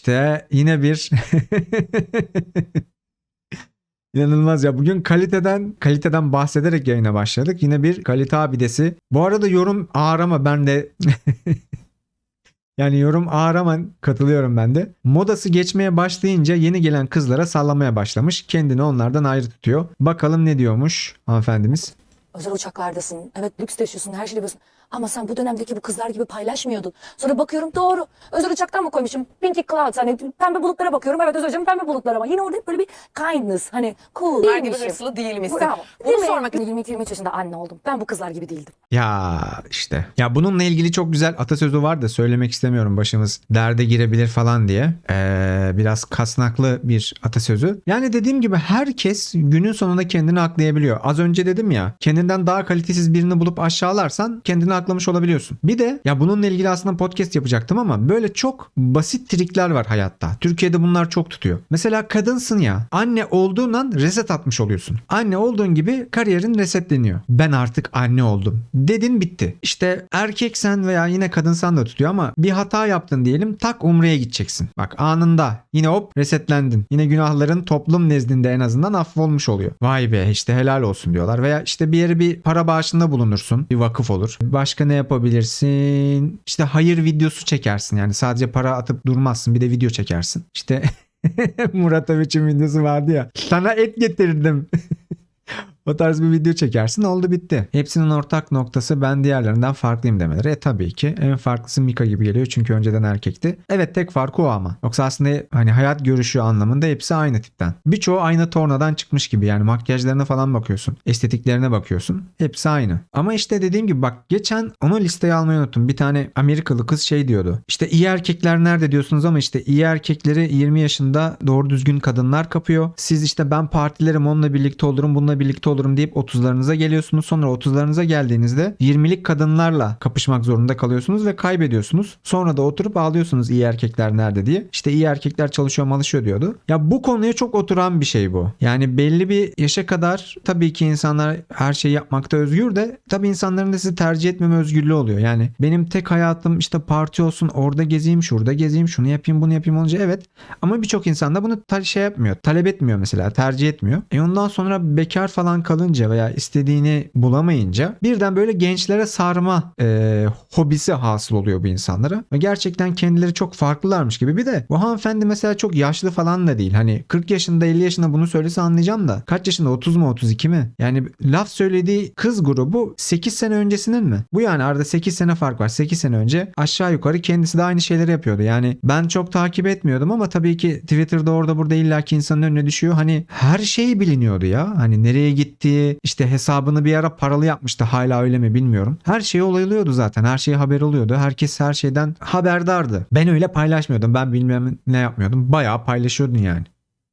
İşte yine bir İnanılmaz ya. Bugün kaliteden kaliteden bahsederek yayına başladık. Yine bir kalite abidesi. Bu arada yorum ağır ama ben de yani yorum ağır ama katılıyorum ben de. Modası geçmeye başlayınca yeni gelen kızlara sallamaya başlamış. Kendini onlardan ayrı tutuyor. Bakalım ne diyormuş hanımefendimiz. Özel uçaklardasın. Evet lüks taşıyorsun. Her şeyi yapıyorsun. Ama sen bu dönemdeki bu kızlar gibi paylaşmıyordun. Sonra bakıyorum doğru. Özel uçaktan mı koymuşum? Pinky Clouds. Hani pembe bulutlara bakıyorum. Evet Özel'cim pembe bulutlara ama yine orada hep böyle bir kindness. Hani cool. Bunlar gibi iyiymişim. hırslı değilmişsin. Bravo. Bunu Değil mi? sormak 22-23 yaşında anne oldum. Ben bu kızlar gibi değildim. Ya işte. Ya bununla ilgili çok güzel atasözü var da söylemek istemiyorum başımız derde girebilir falan diye. Ee, biraz kasnaklı bir atasözü. Yani dediğim gibi herkes günün sonunda kendini aklayabiliyor. Az önce dedim ya kendinden daha kalitesiz birini bulup aşağılarsan kendini aklamış olabiliyorsun. Bir de ya bununla ilgili aslında podcast yapacaktım ama böyle çok basit trikler var hayatta. Türkiye'de bunlar çok tutuyor. Mesela kadınsın ya anne olduğun an reset atmış oluyorsun. Anne olduğun gibi kariyerin resetleniyor. Ben artık anne oldum. Dedin bitti. İşte erkeksen veya yine kadınsan da tutuyor ama bir hata yaptın diyelim tak umreye gideceksin. Bak anında yine hop resetlendin. Yine günahların toplum nezdinde en azından affolmuş oluyor. Vay be işte helal olsun diyorlar. Veya işte bir yere bir para bağışında bulunursun. Bir vakıf olur. Başka ne yapabilirsin? İşte hayır videosu çekersin. Yani sadece para atıp durmazsın. Bir de video çekersin. İşte Murat Övüç'ün videosu vardı ya. Sana et getirdim. O tarz bir video çekersin oldu bitti. Hepsinin ortak noktası ben diğerlerinden farklıyım demeleri. E tabii ki en farklısı Mika gibi geliyor çünkü önceden erkekti. Evet tek farkı o ama. Yoksa aslında hani hayat görüşü anlamında hepsi aynı tipten. Birçoğu aynı tornadan çıkmış gibi yani makyajlarına falan bakıyorsun. Estetiklerine bakıyorsun. Hepsi aynı. Ama işte dediğim gibi bak geçen onu listeye almayı unuttum. Bir tane Amerikalı kız şey diyordu. İşte iyi erkekler nerede diyorsunuz ama işte iyi erkekleri 20 yaşında doğru düzgün kadınlar kapıyor. Siz işte ben partilerim onunla birlikte olurum bununla birlikte olurum deyip 30'larınıza geliyorsunuz. Sonra 30'larınıza geldiğinizde 20'lik kadınlarla kapışmak zorunda kalıyorsunuz ve kaybediyorsunuz. Sonra da oturup ağlıyorsunuz iyi erkekler nerede diye. İşte iyi erkekler çalışıyor malışıyor diyordu. Ya bu konuya çok oturan bir şey bu. Yani belli bir yaşa kadar tabii ki insanlar her şeyi yapmakta özgür de tabii insanların da sizi tercih etmeme özgürlüğü oluyor. Yani benim tek hayatım işte parti olsun orada gezeyim şurada gezeyim şunu yapayım bunu yapayım olunca evet. Ama birçok insan da bunu şey yapmıyor. Talep etmiyor mesela tercih etmiyor. E ondan sonra bekar falan kalınca veya istediğini bulamayınca birden böyle gençlere sarma e, hobisi hasıl oluyor bu insanlara. Gerçekten kendileri çok farklılarmış gibi. Bir de bu hanımefendi mesela çok yaşlı falan da değil. Hani 40 yaşında 50 yaşında bunu söylese anlayacağım da kaç yaşında 30 mu 32 mi? Yani laf söylediği kız grubu 8 sene öncesinin mi? Bu yani arada 8 sene fark var. 8 sene önce aşağı yukarı kendisi de aynı şeyleri yapıyordu. Yani ben çok takip etmiyordum ama tabii ki Twitter'da orada burada illaki insanın önüne düşüyor. Hani her şey biliniyordu ya. Hani nereye gittiği işte hesabını bir ara paralı yapmıştı. Hala öyle mi bilmiyorum. Her şey olaylıyordu zaten. Her şey haber oluyordu. Herkes her şeyden haberdardı. Ben öyle paylaşmıyordum. Ben bilmem ne yapmıyordum. Bayağı paylaşıyordun yani.